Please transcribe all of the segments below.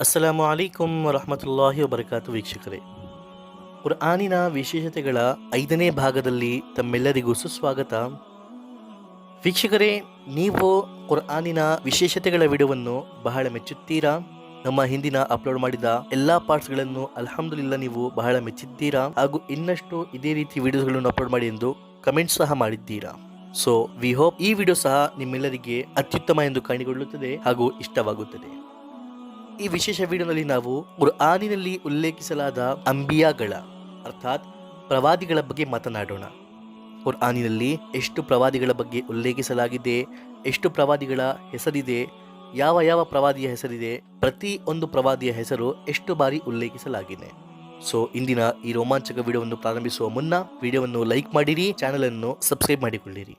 ಅಸ್ಸಲಾಮು ಅಲೈಕುಂ ವರಹಮತುಲ್ಲಾಹಿ ವಬರಕಾತು ವೀಕ್ಷಕರೇ. ಕುರ್ಆನಿನ ವಿಶೇಷತೆಗಳ ಐದನೇ ಭಾಗದಲ್ಲಿ ತಮ್ಮೆಲ್ಲರಿಗೂ ಸುಸ್ವಾಗತ. ವೀಕ್ಷಕರೇ, ನೀವು ಕುರ್ಆನಿನ ವಿಶೇಷತೆಗಳ ವಿಡಿಯೋವನ್ನು ಬಹಳ ಮೆಚ್ಚುತ್ತೀರಾ? ನಮ್ಮ ಹಿಂದಿನ ಅಪ್ಲೋಡ್ ಮಾಡಿದ ಎಲ್ಲಾ ಪಾರ್ಟ್ಸ್ಗಳನ್ನು ಅಲ್ಹಮ್ದುಲಿಲ್ಲ ನೀವು ಬಹಳ ಮೆಚ್ಚಿದ್ದೀರಾ? ಹಾಗೂ ಇನ್ನಷ್ಟು ಇದೇ ರೀತಿ ವಿಡಿಯೋಗಳನ್ನು ಅಪ್ಲೋಡ್ ಮಾಡಿ ಎಂದು ಕಮೆಂಟ್ ಸಹ ಮಾಡಿದ್ದೀರಾ? ಸೊ, ವಿ ಹೋಪ್ ಈ ವಿಡಿಯೋ ಸಹ ನಿಮ್ಮೆಲ್ಲರಿಗೆ ಅತ್ಯುತ್ತಮ ಎಂದು ಕಾಣಿಕೊಳ್ಳುತ್ತದೆ ಹಾಗೂ ಇಷ್ಟವಾಗುತ್ತದೆ. ಈ ವಿಶೇಷ ವಿಡಿಯೋನಲ್ಲಿ ನಾವು ಕುರ್ಆನಿನಲ್ಲಿ ಉಲ್ಲೇಖಿಸಲಾದ ಅಂಬಿಯಾಗಳ, ಅರ್ಥಾತ್ ಪ್ರವಾದಿಗಳ ಬಗ್ಗೆ ಮಾತನಾಡೋಣ. ಕುರ್ಆನಿನಲ್ಲಿ ಎಷ್ಟು ಪ್ರವಾದಿಗಳ ಬಗ್ಗೆ ಉಲ್ಲೇಖಿಸಲಾಗಿದೆ, ಎಷ್ಟು ಪ್ರವಾದಿಗಳ ಹೆಸರಿದೆ, ಯಾವ ಯಾವ ಪ್ರವಾದಿಯ ಹೆಸರಿದೆ, ಪ್ರತಿ ಒಂದು ಪ್ರವಾದಿಯ ಹೆಸರು ಎಷ್ಟು ಬಾರಿ ಉಲ್ಲೇಖಿಸಲಾಗಿದೆ. ಸೊ ಇಂದಿನ ಈ ರೋಮಾಂಚಕ ವಿಡಿಯೋವನ್ನು ಪ್ರಾರಂಭಿಸುವ ಮುನ್ನ ವಿಡಿಯೋವನ್ನು ಲೈಕ್ ಮಾಡಿರಿ ಚಾನೆಲ್ ಅನ್ನು ಸಬ್ಸ್ಕ್ರೈಬ್ ಮಾಡಿಕೊಳ್ಳಿರಿ.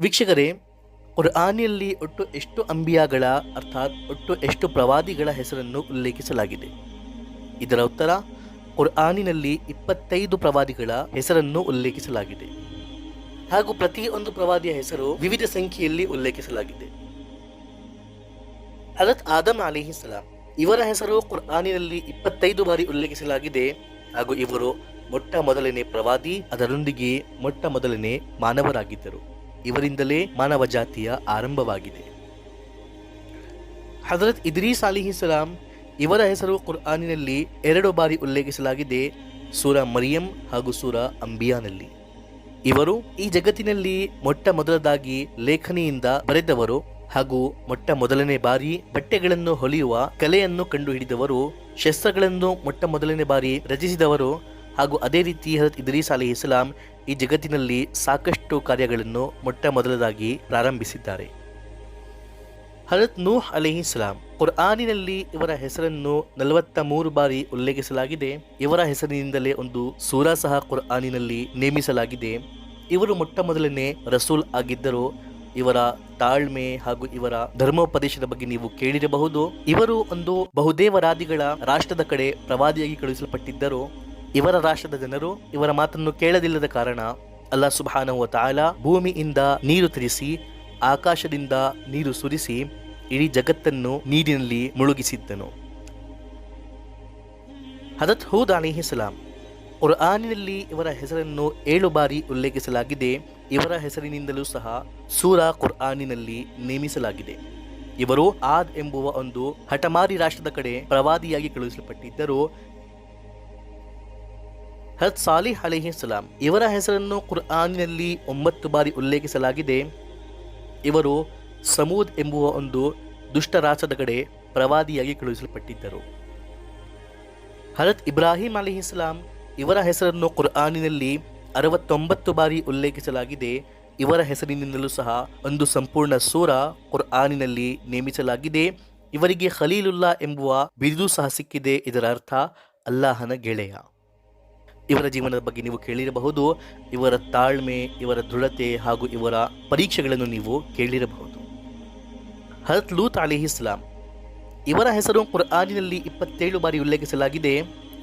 ವೀಕ್ಷಕರೇ ಕುರ್ಆನಿಯಲ್ಲಿ ಒಟ್ಟು ಎಷ್ಟು ಅಂಬಿಯಾಗಳ, ಅರ್ಥಾತ್ ಒಟ್ಟು ಎಷ್ಟು ಪ್ರವಾದಿಗಳ ಹೆಸರನ್ನು ಉಲ್ಲೇಖಿಸಲಾಗಿದೆ? ಇದರ ಉತ್ತರ, ಕುರ್ಆನಿನಲ್ಲಿ ಇಪ್ಪತ್ತೈದು ಪ್ರವಾದಿಗಳ ಹೆಸರನ್ನು ಉಲ್ಲೇಖಿಸಲಾಗಿದೆ. ಹಾಗೂ ಪ್ರತಿಯೊಂದು ಪ್ರವಾದಿಯ ಹೆಸರು ವಿವಿಧ ಸಂಖ್ಯೆಯಲ್ಲಿ ಉಲ್ಲೇಖಿಸಲಾಗಿದೆ. ಹಜರತ್ ಆದಮ್ ಅಲಿಹಿಸಲಾಂ ಇವರ ಹೆಸರು ಕುರ್ಆನಿನಲ್ಲಿ ಇಪ್ಪತ್ತೈದು ಬಾರಿ ಉಲ್ಲೇಖಿಸಲಾಗಿದೆ. ಹಾಗೂ ಇವರು ಮೊಟ್ಟ ಮೊದಲನೇ ಪ್ರವಾದಿ, ಅದರೊಂದಿಗೆ ಮೊಟ್ಟ ಮೊದಲನೇ ಮಾನವರಾಗಿದ್ದರು. ಇವರಿಂದಲೇ ಮಾನವ ಜಾತಿಯ ಆರಂಭವಾಗಿದೆ. ಹಜರತ್ ಇದ್ರೀಸ್ ಅಲಿಹಿಸಲಾಂ ಇವರ ಹೆಸರು ಕುರ್ಆನಿನಲ್ಲಿ ಎರಡು ಬಾರಿ ಉಲ್ಲೇಖಿಸಲಾಗಿದೆ, ಸೂರ ಮರಿಯಂ ಹಾಗೂ ಸೂರ ಅಂಬಿಯಾನಲ್ಲಿ. ಇವರು ಈ ಜಗತ್ತಿನಲ್ಲಿ ಮೊಟ್ಟ ಮೊದಲದಾಗಿ ಲೇಖನಿಯಿಂದ ಬರೆದವರು ಹಾಗೂ ಮೊಟ್ಟ ಮೊದಲನೇ ಬಾರಿ ಬಟ್ಟೆಗಳನ್ನು ಹೊಲಿಯುವ ಕಲೆಯನ್ನು ಕಂಡುಹಿಡಿದವರು, ಶಸ್ತ್ರಗಳನ್ನು ಮೊಟ್ಟ ಮೊದಲನೇ ಬಾರಿ ರಚಿಸಿದವರು ಹಾಗೂ ಅದೇ ರೀತಿ ಹಜರತ್ ಇದ್ರೀಸ್ ಅಲಿ ಇಸ್ಲಾಂ ಈ ಜಗತ್ತಿನಲ್ಲಿ ಸಾಕಷ್ಟು ಕಾರ್ಯಗಳನ್ನು ಮೊಟ್ಟ ಮೊದಲದಾಗಿ ಪ್ರಾರಂಭಿಸಿದ್ದಾರೆ. ಹಜರತ್ ನೂಹ್ ಅಲಿಹಿಸ್ಲಾಂ ಕುರ್ಆನಿನಲ್ಲಿ ಇವರ ಹೆಸರನ್ನು ನಲವತ್ತ ಮೂರು ಬಾರಿ ಉಲ್ಲೇಖಿಸಲಾಗಿದೆ. ಇವರ ಹೆಸರಿನಿಂದಲೇ ಒಂದು ಸೂರ ಸಹ ಕುರ್ಆನಿನಲ್ಲಿ ನೇಮಿಸಲಾಗಿದೆ. ಇವರು ಮೊಟ್ಟ ಮೊದಲನೇ ರಸೂಲ್ ಆಗಿದ್ದರು ಇವರ ತಾಳ್ಮೆ ಹಾಗೂ ಇವರ ಧರ್ಮೋಪದೇಶದ ಬಗ್ಗೆ ನೀವು ಕೇಳಿರಬಹುದು. ಇವರು ಒಂದು ಬಹುದೇವರಾದಿಗಳ ರಾಷ್ಟ್ರದ ಕಡೆ ಪ್ರವಾದಿಯಾಗಿ ಕಳುಹಿಸಲ್ಪಟ್ಟಿದ್ದರು. ಇವರ ರಾಷ್ಟ್ರದ ಜನರು ಇವರ ಮಾತನ್ನು ಕೇಳದಿಲ್ಲದ ಕಾರಣ ಅಲ್ಲಾ ಸುಬಾನವ ತಾಲ ಭೂಮಿಯಿಂದ ನೀರು ತಿರಿಸಿ, ಆಕಾಶದಿಂದ ನೀರು ಸುರಿಸಿ, ಇಡೀ ಜಗತ್ತನ್ನು ನೀರಿನಲ್ಲಿ ಮುಳುಗಿಸಿದ್ದನು. ಹದತ್ ಹೂದ್ ಅಲಿಹಿಸಲಾಂ ಕುರ್ಆನಿನಲ್ಲಿ ಇವರ ಹೆಸರನ್ನು ಏಳು ಬಾರಿ ಉಲ್ಲೇಖಿಸಲಾಗಿದೆ. ಇವರ ಹೆಸರಿನಿಂದಲೂ ಸಹ ಸೂರ ಕುರ್ಆನಿನಲ್ಲಿ ನೇಮಿಸಲಾಗಿದೆ. ಇವರು ಆದ್ ಎಂಬುವ ಒಂದು ಹಠಮಾರಿ ರಾಷ್ಟ್ರದ ಕಡೆ ಪ್ರವಾದಿಯಾಗಿ ಕಳುಹಿಸಲ್ಪಟ್ಟಿದ್ದರು. ಹತ್ ಸಾಲಿಹ್ ಅಲಿಹಿಸ್ಲಾಂ ಇವರ ಹೆಸರನ್ನು ಕುರ್ಆನಿನಲ್ಲಿ ಒಂಬತ್ತು ಬಾರಿ ಉಲ್ಲೇಖಿಸಲಾಗಿದೆ. ಇವರು ಸಮೂದ್ ಎಂಬುವ ಒಂದು ದುಷ್ಟ ರಾಷ್ಟ್ರದ ಕಡೆ ಪ್ರವಾದಿಯಾಗಿ ಕಳುಹಿಸಲ್ಪಟ್ಟಿದ್ದರು. ಹರತ್ ಇಬ್ರಾಹಿಂ ಅಲಿಹಿಸ್ಲಾಂ ಇವರ ಹೆಸರನ್ನು ಕುರ್ಆನಿನಲ್ಲಿ ಅರವತ್ತೊಂಬತ್ತು ಬಾರಿ ಉಲ್ಲೇಖಿಸಲಾಗಿದೆ. ಇವರ ಹೆಸರಿನಿಂದಲೂ ಸಹ ಒಂದು ಸಂಪೂರ್ಣ ಸೂರ ಕುರ್ಆನಿನಲ್ಲಿ ನೇಮಿಸಲಾಗಿದೆ. ಇವರಿಗೆ ಖಲೀಲುಲ್ಲಾ ಎಂಬುವ ಬಿರುದು ಸಹ ಸಿಕ್ಕಿದೆ. ಇದರ ಅರ್ಥ ಅಲ್ಲಾಹನ ಗೆಳೆಯ. ಇವರ ಜೀವನದ ಬಗ್ಗೆ ನೀವು ಕೇಳಿರಬಹುದು, ಇವರ ತಾಳ್ಮೆ, ಇವರ ದೃಢತೆ ಹಾಗೂ ಇವರ ಪರೀಕ್ಷೆಗಳನ್ನು ನೀವು ಕೇಳಿರಬಹುದು. ಹರತ್ ಲೂತ್ ಅಲಿಹಿಸ್ಲಾಂ ಇವರ ಹೆಸರು ಕುರ್ಆನಿನಲ್ಲಿ ಇಪ್ಪತ್ತೇಳು ಬಾರಿ ಉಲ್ಲೇಖಿಸಲಾಗಿದೆ.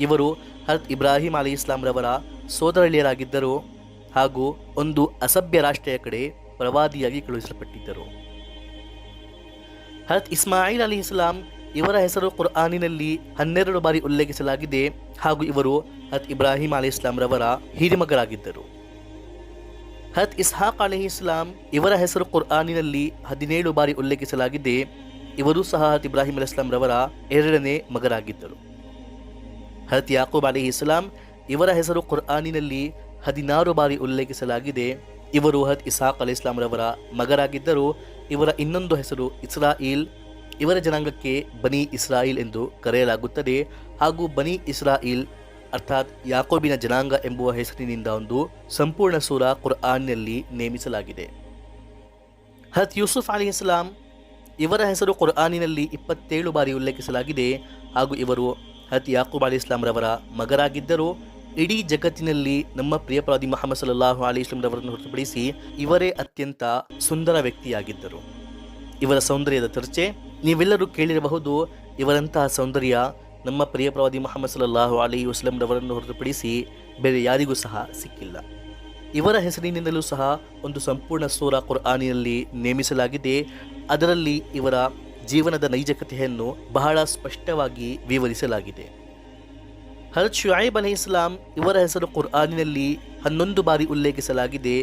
ಇವರು ಹರತ್ ಇಬ್ರಾಹಿಂ ಅಲಿ ಇಸ್ಲಾಂರವರ ಸೋದರಳಿಯರಾಗಿದ್ದರು ಹಾಗೂ ಒಂದು ಅಸಭ್ಯ ರಾಷ್ಟ್ರೀಯ ಕಡೆ ಪ್ರವಾದಿಯಾಗಿ ಕಳುಹಿಸಲ್ಪಟ್ಟಿದ್ದರು. ಹರತ್ ಇಸ್ಮಾಯಿಲ್ ಅಲಿ ಇಸ್ಲಾಂ ಇವರ ಹೆಸರು ಕುರ್ಆನಿನಲ್ಲಿ ಹನ್ನೆರಡು ಬಾರಿ ಉಲ್ಲೇಖಿಸಲಾಗಿದೆ ಹಾಗೂ ಇವರು ಹತ್ ಇಬ್ರಾಹಿಂ ಅಲಿ ಇಸ್ಲಾಂ ರವರ ಹಿರಿಮಗರಾಗಿದ್ದರು ಹತ್ ಇಸ್ಹಾಕ್ ಅಲಿ ಇಸ್ಲಾಂ ಇವರ ಹೆಸರು ಕುರ್ಆನಿನಲ್ಲಿ ಹದಿನೇಳು ಬಾರಿ ಉಲ್ಲೇಖಿಸಲಾಗಿದೆ. ಇವರು ಸಹ ಹತ್ ಇಬ್ರಾಹಿಂ ಅಲಿ ಇಸ್ಲಾಂ ರವರ ಎರಡನೇ ಮಗರಾಗಿದ್ದರು. ಹತ್ ಯಾಕೂಬ್ ಅಲಿ ಇಸ್ಲಾಂ ಇವರ ಹೆಸರು ಕುರ್ಆನಿನಲ್ಲಿ ಹದಿನಾರು ಬಾರಿ ಉಲ್ಲೇಖಿಸಲಾಗಿದೆ. ಇವರು ಹತ್ ಇಸಾಕ್ ಅಲಿ ಇಸ್ಲಾಂ ರವರ ಮಗರಾಗಿದ್ದರು. ಇವರ ಇನ್ನೊಂದು ಹೆಸರು ಇಸ್ರಾಯಿಲ್. ಇವರ ಜನಾಂಗಕ್ಕೆ ಬನಿ ಇಸ್ರಾಯಿಲ್ ಎಂದು ಕರೆಯಲಾಗುತ್ತದೆ ಹಾಗೂ ಬನಿ ಇಸ್ರಾಯಿಲ್, ಅರ್ಥಾತ್ ಯಾಕೋಬಿನ ಜನಾಂಗ ಎಂಬುವ ಹೆಸರಿನಿಂದ ಒಂದು ಸಂಪೂರ್ಣ ಸೂರ ಕುರ್ಆನ್ನಲ್ಲಿ ನೇಮಿಸಲಾಗಿದೆ. ಹತ್ ಯೂಸುಫ್ ಅಲಿ ಇಸ್ಲಾಂ ಇವರ ಹೆಸರು ಕುರ್ಆನಿನಲ್ಲಿ ಇಪ್ಪತ್ತೇಳು ಬಾರಿ ಉಲ್ಲೇಖಿಸಲಾಗಿದೆ ಹಾಗೂ ಇವರು ಹತ್ ಯಾಕೂಬ್ ಅಲಿ ಇಸ್ಲಾಂರವರ ಮಗರಾಗಿದ್ದರು. ಇಡೀ ಜಗತ್ತಿನಲ್ಲಿ ನಮ್ಮ ಪ್ರಿಯ ಪ್ರವಾದಿ ಮೊಹಮ್ಮದ್ ಸಲ್ಲಾಹು ಅಲಿ ಇಸ್ಲಾಂರವರನ್ನು ಹೊರತುಪಡಿಸಿ ಇವರೇ ಅತ್ಯಂತ ಸುಂದರ ವ್ಯಕ್ತಿಯಾಗಿದ್ದರು. ಇವರ ಸೌಂದರ್ಯದ ಚರ್ಚೆ ನೀವೆಲ್ಲರೂ ಕೇಳಿರಬಹುದು ಇವರಂತಹ ಸೌಂದರ್ಯ ನಮ್ಮ ಪ್ರಿಯ ಪ್ರವಾದಿ ಮೊಹಮ್ಮದ್ ಸಲ್ಲಾಹು ಅಲಿ ವಸ್ಲಂರವರನ್ನು ಹೊರತುಪಡಿಸಿ ಬೇರೆ ಯಾರಿಗೂ ಸಹ ಸಿಕ್ಕಿಲ್ಲ. ಇವರ ಹೆಸರಿನಿಂದಲೂ ಸಹ ಒಂದು ಸಂಪೂರ್ಣ ಸೂರ ಕುರ್ಆನಿನಲ್ಲಿ ನೇಮಿಸಲಾಗಿದೆ. ಅದರಲ್ಲಿ ಇವರ ಜೀವನದ ನೈಜ ಕಥೆಯನ್ನು ಬಹಳ ಸ್ಪಷ್ಟವಾಗಿ ವಿವರಿಸಲಾಗಿದೆ. ಹರತ್ ಶುಐಬ್ ಅಲಿ ಇಸ್ಲಾಂ ಇವರ ಹೆಸರು ಕುರ್ಆನಿನಲ್ಲಿ ಹನ್ನೊಂದು ಬಾರಿ ಉಲ್ಲೇಖಿಸಲಾಗಿದೆ.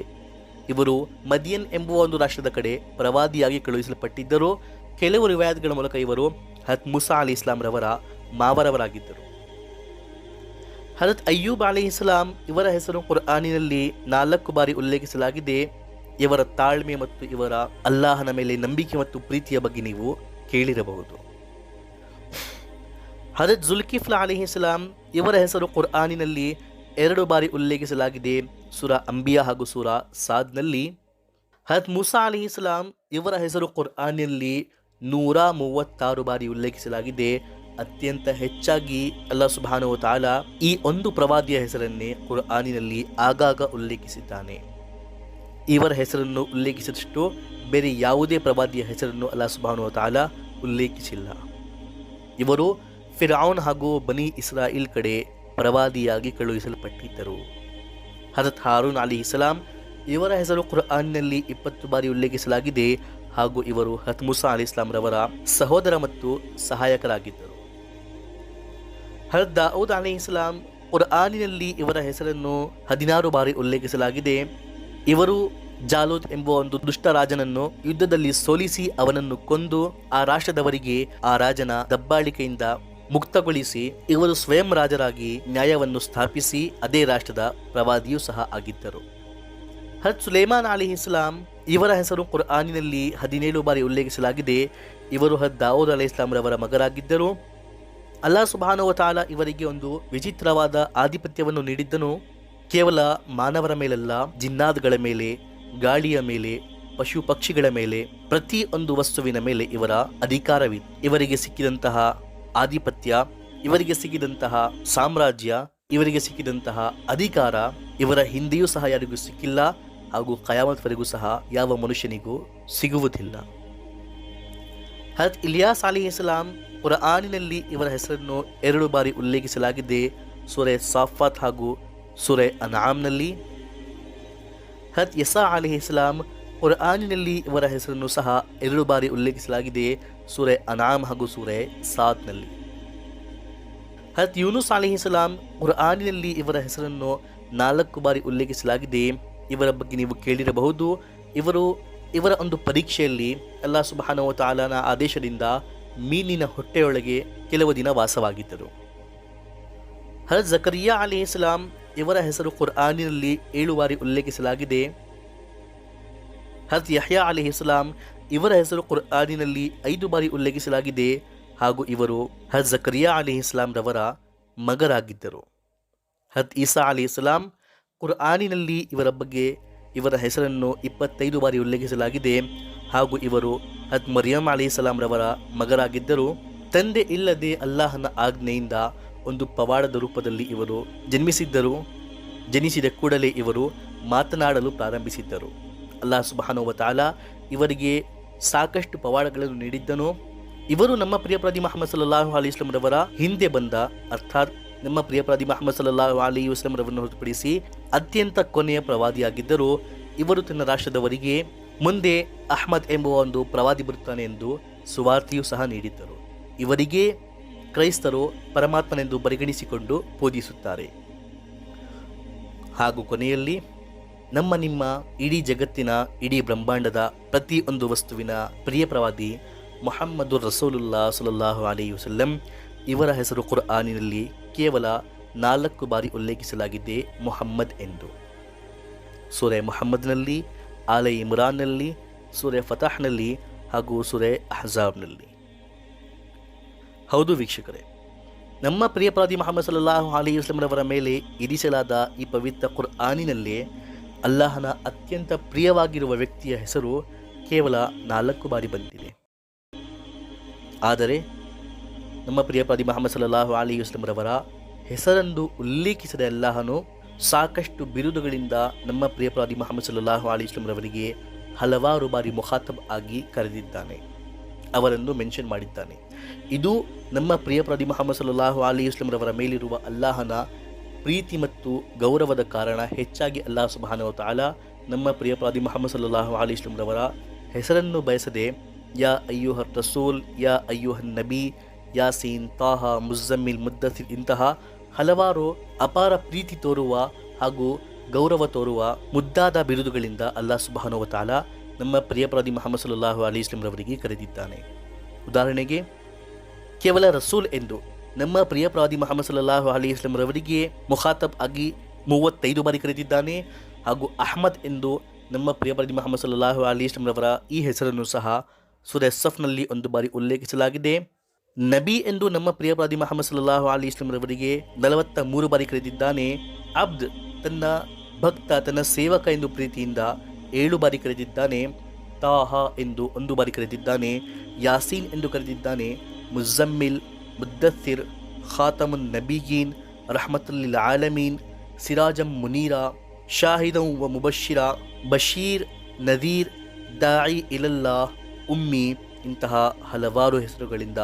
ಇವರು ಮದಿಯನ್ ಎಂಬುವ ಒಂದು ರಾಷ್ಟ್ರದ ಕಡೆ ಪ್ರವಾದಿಯಾಗಿ ಕಳುಹಿಸಲ್ಪಟ್ಟಿದ್ದರು. ಕೆಲವು ರಿವಾಯತ್ಗಳ ಮೂಲಕ ಇವರು ಹತ್ ಮುಸಾ ಅಲಿ ಇಸ್ಲಾಂರವರ ಮಾವರವರಾಗಿದ್ದರು. ಹರತ್ ಅಯ್ಯೂಬ್ ಅಲಿ ಇಸ್ಲಾಂ ಇವರ ಹೆಸರು ಕುರ್ಆನಿನಲ್ಲಿ ನಾಲ್ಕು ಬಾರಿ ಉಲ್ಲೇಖಿಸಲಾಗಿದೆ. ಇವರ ತಾಳ್ಮೆ ಮತ್ತು ಇವರ ಅಲ್ಲಾಹನ ಮೇಲೆ ನಂಬಿಕೆ ಮತ್ತು ಪ್ರೀತಿಯ ಬಗ್ಗೆ ನೀವು ಕೇಳಿರಬಹುದು. ಹರತ್ ಜುಲ್ಕಿಫ್ಲಾ ಅಲಿ ಇಸ್ಲಾಂ ಇವರ ಹೆಸರು ಕುರ್ಆನಿನಲ್ಲಿ ಎರಡು ಬಾರಿ ಉಲ್ಲೇಖಿಸಲಾಗಿದೆ. ಸುರ ಅಂಬಿಯಾ ಹಾಗೂ ಸುರ ಸಾದ್ನಲ್ಲಿ ಹರತ್ ಮುಸಾ ಅಲಿ ಇಸ್ಲಾಂ ಇವರ ಹೆಸರು ಕುರ್ಆನಿನಲ್ಲಿ ನೂರ ಮೂವತ್ತಾರು ಬಾರಿ ಉಲ್ಲೇಖಿಸಲಾಗಿದೆ. ಅತ್ಯಂತ ಹೆಚ್ಚಾಗಿ ಅಲ್ಲಾ ಸುಬಾನುವ ತಾಲ ಈ ಒಂದು ಪ್ರವಾದಿಯ ಹೆಸರನ್ನೇ ಕುರ್ಆನಿನಲ್ಲಿ ಆಗಾಗ ಉಲ್ಲೇಖಿಸಿದ್ದಾನೆ. ಇವರ ಹೆಸರನ್ನು ಉಲ್ಲೇಖಿಸಿದಷ್ಟು ಬೇರೆ ಯಾವುದೇ ಪ್ರವಾದಿಯ ಹೆಸರನ್ನು ಅಲ್ಲಾ ಸುಬಾನುವ ತಾಲ ಉಲ್ಲೇಖಿಸಿಲ್ಲ. ಇವರು ಫಿರಾನ್ ಹಾಗೂ ಬನಿ ಇಸ್ರಾಯಿಲ್ ಕಡೆ ಪ್ರವಾದಿಯಾಗಿ ಕಳುಹಿಸಲ್ಪಟ್ಟಿದ್ದರು. ಹಜರತ್ ಹಾರೂನ್ ಅಲಿ ಇಸ್ಲಾಂ ಇವರ ಹೆಸರು ಕುರ್ಆನ್ನಲ್ಲಿ ಇಪ್ಪತ್ತು ಬಾರಿ ಉಲ್ಲೇಖಿಸಲಾಗಿದೆ ಹಾಗೂ ಇವರು ಹತ್ಮುಸಾ ಅಲಿ ಇಸ್ಲಾಂರವರ ಸಹೋದರ ಮತ್ತು ಸಹಾಯಕರಾಗಿದ್ದರು. ಹರ್ ದಾವುದ್ ಅಲಿ ಇಸ್ಲಾಂ ಕುರ್ಆನಿನಲ್ಲಿ ಇವರ ಹೆಸರನ್ನು ಹದಿನಾರು ಬಾರಿ ಉಲ್ಲೇಖಿಸಲಾಗಿದೆ. ಇವರು ಜಾಲೂದ್ ಎಂಬ ಒಂದು ದುಷ್ಟ ರಾಜನನ್ನು ಯುದ್ಧದಲ್ಲಿ ಸೋಲಿಸಿ ಅವನನ್ನು ಕೊಂದು ಆ ರಾಷ್ಟ್ರದವರಿಗೆ ಆ ರಾಜನ ದಬ್ಬಾಳಿಕೆಯಿಂದ ಮುಕ್ತಗೊಳಿಸಿ ಇವರು ಸ್ವಯಂ ರಾಜರಾಗಿ ನ್ಯಾಯವನ್ನು ಸ್ಥಾಪಿಸಿ ಅದೇ ರಾಷ್ಟ್ರದ ಪ್ರವಾದಿಯೂ ಸಹ ಆಗಿದ್ದರು. ಹತ್ ಸುಲೇಮಾನ್ ಅಲಿ ಇಸ್ಲಾಂ ಇವರ ಹೆಸರು ಕುರ್ಆನಿನಲ್ಲಿ ಹದಿನೇಳು ಬಾರಿ ಉಲ್ಲೇಖಿಸಲಾಗಿದೆ. ಇವರು ಹದ್ ದಾವೂದ್ ಅಲಿ ಇಸ್ಲಾಂರವರ ಮಗರಾಗಿದ್ದರು. ಅಲ್ಲಾ ಸುಬಾನುವ ತಾಲ ಇವರಿಗೆ ಒಂದು ವಿಚಿತ್ರವಾದ ಆಧಿಪತ್ಯವನ್ನು ನೀಡಿದ್ದನು. ಕೇವಲ ಮಾನವರ ಮೇಲಲ್ಲ, ಜಿನ್ನಾದ್ಗಳ ಮೇಲೆ, ಗಾಳಿಯ ಮೇಲೆ, ಪಶು ಪಕ್ಷಿಗಳ ಮೇಲೆ, ಪ್ರತಿ ಒಂದು ವಸ್ತುವಿನ ಮೇಲೆ ಇವರ ಅಧಿಕಾರವಿತ್ತು. ಇವರಿಗೆ ಸಿಕ್ಕಿದಂತಹ ಆಧಿಪತ್ಯ, ಇವರಿಗೆ ಸಿಕ್ಕಿದಂತಹ ಸಾಮ್ರಾಜ್ಯ, ಇವರಿಗೆ ಸಿಕ್ಕಿದಂತಹ ಅಧಿಕಾರ, ಇವರ ಹಿಂದೆಯೂ ಸಹ ಯಾರಿಗೂ ಸಿಕ್ಕಿಲ್ಲ. ಹಾಗೂ ಕಯಾಮತ್ವರೆಗೂ ಸಹ ಯಾವ ಮನುಷ್ಯನಿಗೂ ಸಿಗುವುದಿಲ್ಲ. ಹರತ್ ಇಲಿಯಾಸ್ ಅಲಿ ಇಸ್ಲಾಂ ಕುರ್ಆನಿನಲ್ಲಿ ಇವರ ಹೆಸರನ್ನು ಎರಡು ಬಾರಿ ಉಲ್ಲೇಖಿಸಲಾಗಿದೆ. ಸುರೆ ಸಾಫಾತ್ ಹಾಗೂ ಸುರೆ ಅನಾಮ್ನಲ್ಲಿ ಹತ್ ಯಸಾ ಅಲಿ ಇಸ್ಲಾಂ ಆನಿನಲ್ಲಿ ಇವರ ಹೆಸರನ್ನು ಸಹ ಎರಡು ಬಾರಿ ಉಲ್ಲೇಖಿಸಲಾಗಿದೆ. ಸೂರೆ ಅನಾಮ್ ಹಾಗೂ ಸೂರೆ ಸಾತ್ನಲ್ಲಿ. ಹತ್ ಯೂನುಸ್ ಅಲಿ ಇಸ್ಲಾಂ ಕುರ್ಆನಿನಲ್ಲಿ ಇವರ ಹೆಸರನ್ನು ನಾಲ್ಕು ಬಾರಿ ಉಲ್ಲೇಖಿಸಲಾಗಿದೆ. ಇವರ ಬಗ್ಗೆ ನೀವು ಕೇಳಿರಬಹುದು. ಇವರು, ಇವರ ಒಂದು ಪರೀಕ್ಷೆಯಲ್ಲಿ ಅಲ್ಲಾ ಸುಬಹಾನವ ತಾಲನ ಆದೇಶದಿಂದ ಮೀನಿನ ಹೊಟ್ಟೆಯೊಳಗೆ ಕೆಲವು ದಿನ ವಾಸವಾಗಿದ್ದರು. ಹಜ್ ಜಕರಿಯಾ ಅಲಿ ಇಸ್ಲಾಂ ಇವರ ಹೆಸರು ಕುರ್ಆನಿನಲ್ಲಿ ಏಳು ಬಾರಿ ಉಲ್ಲೇಖಿಸಲಾಗಿದೆ. ಹಜ್ ಯಹ್ಯಾ ಅಲಿ ಇಸ್ಲಾಂ ಇವರ ಹೆಸರು ಕುರ್ಆನಿನಲ್ಲಿ ಐದು ಬಾರಿ ಉಲ್ಲೇಖಿಸಲಾಗಿದೆ ಹಾಗೂ ಇವರು ಹಜ್ ಜಕರಿಯಾ ಅಲಿ ಇಸ್ಲಾಂ ರವರ ಮಗರಾಗಿದ್ದರು. ಹದ್ ಈಸಾ ಅಲಿ ಇಸ್ಲಾಂ ಕುರ್ಆನಿನಲ್ಲಿ ಇವರ ಬಗ್ಗೆ ಇವರ ಹೆಸರನ್ನು ಇಪ್ಪತ್ತೈದು ಬಾರಿ ಉಲ್ಲೇಖಿಸಲಾಗಿದೆ. ಹಾಗೂ ಇವರು ಹದ್ ಮರಿಯಂ ಅಲಿ ರವರ ಮಗರಾಗಿದ್ದರು. ತಂದೆ ಇಲ್ಲದೆ ಅಲ್ಲಾಹನ ಆಜ್ಞೆಯಿಂದ ಒಂದು ಪವಾಡದ ರೂಪದಲ್ಲಿ ಇವರು ಜನ್ಮಿಸಿದ್ದರು. ಜನಿಸಿದ ಕೂಡಲೇ ಇವರು ಮಾತನಾಡಲು ಪ್ರಾರಂಭಿಸಿದ್ದರು. ಅಲ್ಲಾಹ್ ಸುಬಾನುವ ತಾಲ ಇವರಿಗೆ ಸಾಕಷ್ಟು ಪವಾಡಗಳನ್ನು ನೀಡಿದ್ದನು. ಇವರು ನಮ್ಮ ಪ್ರಿಯ ಪ್ರದಿ ಮಹಮ್ಮದ್ ಸಲ್ಲಾಹು ಅಲಿ ಇಸ್ಲಾಂರವರ ಹಿಂದೆ ಬಂದ, ಅರ್ಥಾತ್ ನಮ್ಮ ಪ್ರಿಯ ಪ್ರವಾದಿ ಮಹಮ್ಮದ್ ಸಲ್ಲಾಹು ಅಲಿ ಇಸ್ಲಾಂರವರನ್ನು ಹೊರತುಪಡಿಸಿ ಅತ್ಯಂತ ಕೊನೆಯ ಪ್ರವಾದಿಯಾಗಿದ್ದರು ಇವರು ತನ್ನ ರಾಷ್ಟ್ರದವರಿಗೆ ಮುಂದೆ ಅಹ್ಮದ್ ಎಂಬುವ ಒಂದು ಪ್ರವಾದಿ ಬರುತ್ತಾನೆ ಎಂದು ಸುವಾರ್ತೆಯೂ ಸಹ ನೀಡಿದ್ದರು. ಇವರಿಗೆ ಕ್ರೈಸ್ತರು ಪರಮಾತ್ಮನೆಂದು ಪರಿಗಣಿಸಿಕೊಂಡು ಪೂಜಿಸುತ್ತಾರೆ. ಹಾಗೂ ಕೊನೆಯಲ್ಲಿ ನಮ್ಮ ನಿಮ್ಮ ಇಡೀ ಜಗತ್ತಿನ ಇಡೀ ಬ್ರಹ್ಮಾಂಡದ ಪ್ರತಿ ಒಂದು ವಸ್ತುವಿನ ಪ್ರಿಯ ಪ್ರವಾದಿ ಮೊಹಮ್ಮದು ರಸೂಲುಲ್ಲಾ ಸುಲಲ್ಲಾಹು ಅಲಿ ವಸಲ್ಲಂ ಇವರ ಹೆಸರು ಕುರ್ಆನಿನಲ್ಲಿ ಕೇವಲ ನಾಲ್ಕು ಬಾರಿ ಉಲ್ಲೇಖಿಸಲಾಗಿದೆ ಮೊಹಮ್ಮದ್ ಎಂದು. ಸೂರೆ ಮೊಹಮ್ಮದ್ನಲ್ಲಿ, ಆಲೆ ಇಮ್ರಾನ್ನಲ್ಲಿ, ಸೂರೆ ಫತಾಹ್ನಲ್ಲಿ ಹಾಗೂ ಸೂರೆ ಅಹಜಾಬ್ನಲ್ಲಿ ಹೌದು ವೀಕ್ಷಕರೇ, ನಮ್ಮ ಪ್ರಿಯ ಪ್ರವಾದಿ ಮೊಹಮ್ಮದ್ ಸಲ್ಲಾಹು ಅಲಿ ವಸ್ಲಂರವರ ಮೇಲೆ ಇರಿಸಲಾದ ಈ ಪವಿತ್ರ ಕುರ್ಆನಿನಲ್ಲಿ ಅಲ್ಲಾಹನ ಅತ್ಯಂತ ಪ್ರಿಯವಾಗಿರುವ ವ್ಯಕ್ತಿಯ ಹೆಸರು ಕೇವಲ ನಾಲ್ಕು ಬಾರಿ ಬಂದಿದೆ. ಆದರೆ ನಮ್ಮ ಪ್ರಿಯ ಪ್ರದಿ ಮೊಹಮ್ಮದ್ ಸಲ್ಲಾಹು ಅಲಿ ವಸ್ಲಂರವರ ಹೆಸರನ್ನು ಉಲ್ಲೇಖಿಸಿದ ಅಲ್ಲಾಹನು ಸಾಕಷ್ಟು ಬಿರುದುಗಳಿಂದ ನಮ್ಮ ಪ್ರಿಯ ಪ್ರಾದಿ ಮೊಹಮ್ಮದ್ ಸಲ್ಲಾಹು ಅಲಿ ಇಸ್ಲಂರವರಿಗೆ ಹಲವಾರು ಬಾರಿ ಮುಖಾತಬ್ ಆಗಿ ಕರೆದಿದ್ದಾನೆ, ಅವರನ್ನು ಮೆನ್ಷನ್ ಮಾಡಿದ್ದಾನೆ. ಇದು ನಮ್ಮ ಪ್ರಿಯ ಪ್ರಾದಿ ಮೊಹಮ್ಮದ್ ಸಲ್ಲಾಹು ಅಲಿ ಇಸ್ಲಂರವರ ಮೇಲಿರುವ ಅಲ್ಲಾಹನ ಪ್ರೀತಿ ಮತ್ತು ಗೌರವದ ಕಾರಣ ಹೆಚ್ಚಾಗಿ ಅಲ್ಲಾಹ್ ಸುಬಾನವ ತಾಲ ನಮ್ಮ ಪ್ರಿಯ ಪ್ರಾದಿ ಮೊಹಮ್ಮದ್ ಸಲ್ಲಾಹು ಅಲಿ ಇಸ್ಲಂರವರ ಹೆಸರನ್ನು ಬಯಸದೆ, ಯಾ ಅಯ್ಯೋಹರ್ ರಸೂಲ್, ಯಾ ಅಯ್ಯೂಹನ್ ನಬಿ ಯಾಸೀನ್, ತಾಹ ಮುಜಮ್ಮಿಲ್ ಮುದ್ದಸಿರ್ ಇಂತಹ ಹಲವಾರು ಅಪಾರ ಪ್ರೀತಿ ತೋರುವ ಹಾಗೂ ಗೌರವ ತೋರುವ ಮುದ್ದಾದ ಬಿರುದುಗಳಿಂದ ಅಲ್ಲಾಹ್ ಸುಬಾನುವತಾಲ ನಮ್ಮ ಪ್ರಿಯಪ್ರಾದಿ ಮೊಹಮ್ಮದ್ ಸಲ್ಲಾಹು ಅಲಿ ಇಸ್ಲಾಂರವರಿಗೆ ಕರೆದಿದ್ದಾನೆ. ಉದಾಹರಣೆಗೆ, ಕೇವಲ ರಸೂಲ್ ಎಂದು ನಮ್ಮ ಪ್ರಿಯ ಪ್ರವಾದಿ ಮೊಹಮ್ಮದ್ ಸಲ್ಲಾಹು ಅಲಿ ಇಸ್ಲಾಂರವರಿಗೆ ಮುಖಾತಬ್ ಆಗಿ ಮೂವತ್ತೈದು ಬಾರಿ ಕರೆದಿದ್ದಾನೆ ಹಾಗೂ ಅಹ್ಮದ್ ಎಂದು ನಮ್ಮ ಪ್ರಿಯಪ್ರಾದಿ ಮೊಹಮ್ಮದ್ ಸಲ್ಲಾಹು ಅಲಿ ಇಸ್ಲಾಂರವರ ಈ ಹೆಸರನ್ನು ಸಹ ಸುರ ಎಸ್ಎಫ್ನಲ್ಲಿ ಒಂದು ಬಾರಿ ಉಲ್ಲೇಖಿಸಲಾಗಿದೆ. ನಬಿ ಎಂದು ನಮ್ಮ ಪ್ರಿಯ ಪ್ರವಾದಿ ಮೊಹಮ್ಮದ್ ಸಲ್ಲಾಹು ಅಲಿ ಇಸ್ಲಾಂರವರಿಗೆ ನಲವತ್ತ ಮೂರು ಬಾರಿ ಕರೆದಿದ್ದಾನೆ, ಅಬ್ದ್ ತನ್ನ ಭಕ್ತ, ತನ್ನ ಸೇವಕ ಎಂದು ಪ್ರೀತಿಯಿಂದ ಏಳು ಬಾರಿ ಕರೆದಿದ್ದಾನೆ, ತಾಹ ಎಂದು ಒಂದು ಬಾರಿ ಕರೆದಿದ್ದಾನೆ, ಯಾಸೀನ್ ಎಂದು ಕರೆದಿದ್ದಾನೆ ಮುಜಮ್ಮಿಲ್ ಮುದ್ದಸಿರ್ ಖಾತಮುನ್ ನಬೀಗೀನ್ ರಹಮತುಲ್ಲಿಲ್ ಆಲಮೀನ್, ಸಿರಾಜಂ ಮುನೀರಾ, ಶಾಹಿದಂ ವ ಮುಬಶಿರ ಬಶೀರ್, ನದೀರ್, ದಾಯಿ ಇಲಲ್ಲಾ ಉಮ್ಮಿ ಇಂತಹ ಹಲವಾರು ಹೆಸರುಗಳಿಂದ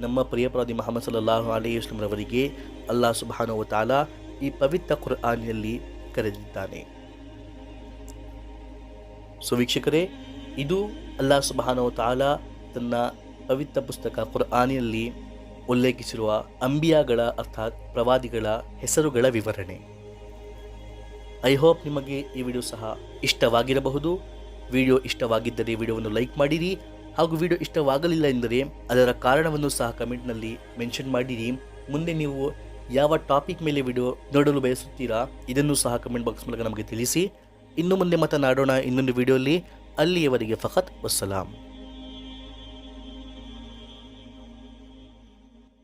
ನಮ್ಮ ಪ್ರಿಯ ಪ್ರವಾದಿ ಮೊಹಮ್ಮದ್ ಸಲ್ಲಾಹು ಅಲಿ ವಸಲ್ಲಂರವರಿಗೆ ಅಲ್ಲಾಹ್ ಸುಬಾನುವ ತಾಲ ಈ ಪವಿತ್ರ ಕುರ್ಆನಿನಲ್ಲಿ ಕರೆದಿದ್ದಾನೆ. ಸೊ ವೀಕ್ಷಕರೇ, ಇದು ಅಲ್ಲಾಹ್ ಸುಬಾನುವ ತಾಲ ತನ್ನ ಪವಿತ್ರ ಪುಸ್ತಕ ಕುರ್ಆನಿನಲ್ಲಿ ಉಲ್ಲೇಖಿಸಿರುವ ಅಂಬಿಯಾಗಳ ಅರ್ಥಾತ್ ಪ್ರವಾದಿಗಳ ಹೆಸರುಗಳ ವಿವರಣೆ. ಐ ಹೋಪ್ ನಿಮಗೆ ಈ ವಿಡಿಯೋ ಸಹ ಇಷ್ಟವಾಗಿರಬಹುದು. ವಿಡಿಯೋ ಇಷ್ಟವಾಗಿದ್ದರೆ ವಿಡಿಯೋವನ್ನು ಲೈಕ್ ಮಾಡಿರಿ. ಹಾಗೂ ವಿಡಿಯೋ ಇಷ್ಟವಾಗಲಿಲ್ಲ ಎಂದರೆ ಅದರ ಕಾರಣವನ್ನು ಸಹ ಕಮೆಂಟ್ನಲ್ಲಿ ಮೆನ್ಷನ್ ಮಾಡಿರಿ. ಮುಂದೆ ನೀವು ಯಾವ ಟಾಪಿಕ್ ಮೇಲೆ ವಿಡಿಯೋ ನೋಡಲು ಬಯಸುತ್ತೀರಾ, ಇದನ್ನು ಸಹ ಕಮೆಂಟ್ ಬಾಕ್ಸ್ ಮೂಲಕ ನಮಗೆ ತಿಳಿಸಿ. ಇನ್ನು ಮುಂದೆ ಮಾತನಾಡೋಣ ಇನ್ನೊಂದು ವಿಡಿಯೋಲಿ ಅಲ್ಲಿಯವರೆಗೆ ಫಕತ್ ವಸ್ಸಲಾಂ